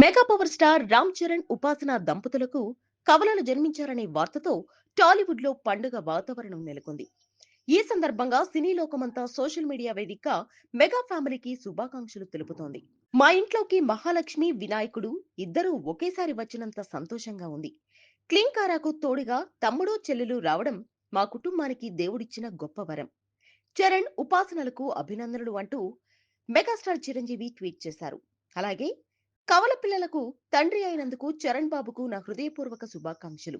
Mega power star Ram Charan Upasana దంపతులకు కవలలు జన్మించారనే వార్తతో టాలీవుడ్లో పండుగ వాతావరణం నెలకొంది. ఈ సందర్భంగా సినీ లోకమంతా సోషల్ మీడియా వేదిక మెగా ఫ్యామిలీకి శుభాకాంక్షలు తెలుపుతోంది. మా ఇంట్లోకి మహాలక్ష్మి వినాయకుడు ఇద్దరూ ఒకేసారి వచ్చినంత సంతోషంగా ఉంది. క్లింకారాకు తోడుగా తమ్ముడు చెల్లెలు రావడం మా కుటుంబానికి దేవుడిచ్చిన గొప్ప వరం. చరణ్ ఉపాసనలకు అభినందనలు అంటూ మెగాస్టార్ చిరంజీవి ట్వీట్ చేశారు. అలాగే కవల పిల్లలకు తండ్రి అయినందుకు చరణ్ బాబుకు నా హృదయపూర్వక శుభాకాంక్షలు.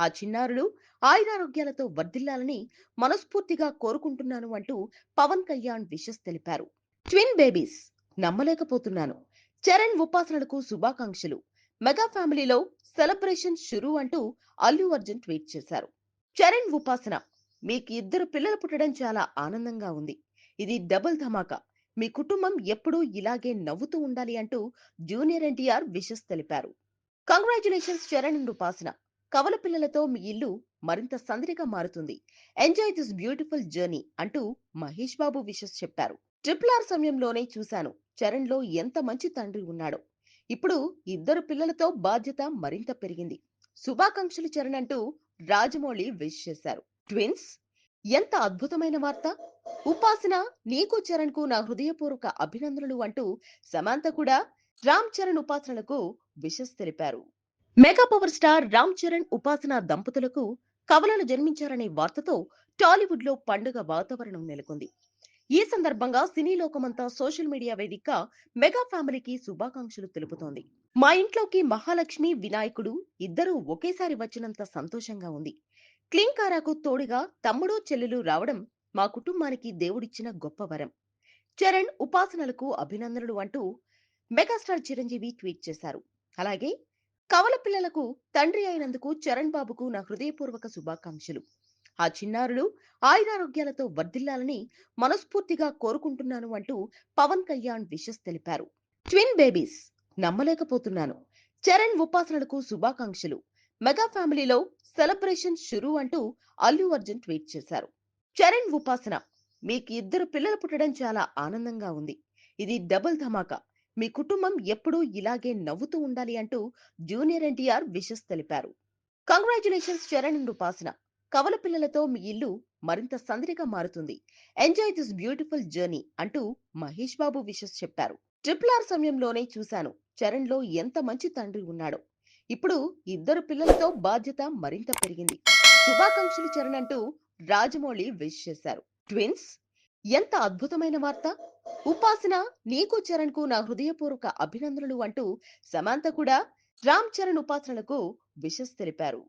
ఆ చిన్నారులు ఆయురారోగ్యాలతో వర్ధిల్లాలని మనస్ఫూర్తిగా కోరుకుంటున్నాను అంటూ పవన్ కళ్యాణ్ విషస్ తెలిపారు. ట్విన్ బేబీస్ నమ్మలేకపోతున్నాను. చరణ్ ఉపాసనలకు శుభాకాంక్షలు. మెగా ఫ్యామిలీలో సెలబ్రేషన్ షురు అంటూ అల్లు అర్జున్ ట్వీట్ చేశారు. చరణ్ ఉపాసన మీకు ఇద్దరు పిల్లలు పుట్టడం చాలా ఆనందంగా ఉంది. ఇది డబుల్ ధమాకా. మీ కుటుంబం ఎప్పుడూ ఇలాగే నవ్వుతూ ఉండాలి అంటూ జూనియర్ ఎన్టీఆర్ విషస్ తెలిపారు. కంగ్రాచులేషన్స్ చరణ్ ఉపాసన కవల పిల్లలతో మీ ఇల్లు మరింత సందడిగా మారుతుంది. ఎంజాయ్ దిస్ బ్యూటిఫుల్ జర్నీ అంటూ మహేష్ బాబు విషస్ చెప్పారు. ట్రిపుల్ ఆర్ సమయంలోనే చూశాను చరణ్లో ఎంత మంచి తండ్రి ఉన్నాడో. ఇప్పుడు ఇద్దరు పిల్లలతో బాధ్యత మరింత పెరిగింది. శుభాకాంక్షలు చరణ్ అంటూ రాజమౌళి విష్ చేశారు. ట్విన్స్ ఎంత అద్భుతమైన వార్త! ఉపాసన నీకు చరణ్కు నా హృదయపూర్వక అభినందనలు అంటూ సమాంత కూడా రామ్ చరణ్ ఉపాసనలకు విషస్ తెలిపారు. Mega power star Ram Charan Upasana దంపతులకు కవలలు జన్మించారనే వార్తతో టాలీవుడ్లో పండుగ వాతావరణం నెలకొంది. ఈ సందర్భంగా సినీ లోకమంతా సోషల్ మీడియా వేదిక మెగా ఫ్యామిలీకి శుభాకాంక్షలు తెలుపుతోంది. మా ఇంట్లోకి మహాలక్ష్మి వినాయకుడు ఇద్దరూ ఒకేసారి వచ్చినంత సంతోషంగా ఉంది. క్లింకారాకు తోడుగా తమ్ముడు చెల్లెలు రావడం మా కుటుంబానికి దేవుడిచ్చిన గొప్ప వరం. చరణ్ ఉపాసనలకు అభినందనలు అంటూ మెగాస్టార్ చిరంజీవి ట్వీట్ చేశారు. అలాగే కవల పిల్లలకు తండ్రి అయినందుకు చరణ్ బాబుకు నా హృదయపూర్వక శుభాకాంక్షలు. ఆ చిన్నారులు ఆయురారోగ్యాలతో వర్ధిల్లాలని మనస్ఫూర్తిగా కోరుకుంటున్నాను అంటూ పవన్ కళ్యాణ్ విషస్ తెలిపారు. ట్విన్ బేబీస్ నమ్మలేకపోతున్నాను. చరణ్ ఉపాసనలకు శుభాకాంక్షలు. మెగా ఫ్యామిలీలో సెలబ్రేషన్ షురు అంటూ అల్లు అర్జున్ ట్వీట్ చేశారు. చరణ్ ఉపాసన మీకు ఇద్దరు పిల్లలు పుట్టడం చాలా ఆనందంగా ఉంది. ఇది డబుల్ ధమాకా. మీ కుటుంబం ఎప్పుడూ ఇలాగే నవ్వుతూ ఉండాలి అంటూ జూనియర్ ఎన్టీఆర్ విషస్ తెలిపారు. కంగ్రాచులేషన్స్ చరణ్ ఉపాసన. కవల పిల్లలతో మీ ఇల్లు మరింత సందడిగా మారుతుంది. ఎంజాయ్ దిస్ బ్యూటిఫుల్ జర్నీ అంటూ మహేష్ బాబు విషస్ చెప్పారు. ట్రిపుల్ ఆర్ సమయంలోనే చూశాను. చరణ్లో ఎంత మంచి తండ్రి ఉన్నాడో. ఇప్పుడు ఇద్దరు పిల్లలతో బాధ్యత మరింత పెరిగింది. శుభాకాంక్షలు చరణ్ అంటూ రాజమౌళి విష్ చేశారు. ట్విన్స్ ఎంత అద్భుతమైన వార్త! ఉపాసన నీకు చరణ్కు నా హృదయపూర్వక అభినందనలు అంటూ సమాంత కూడా రామ్ చరణ్ ఉపాసనలకు విషస్ తెలిపారు.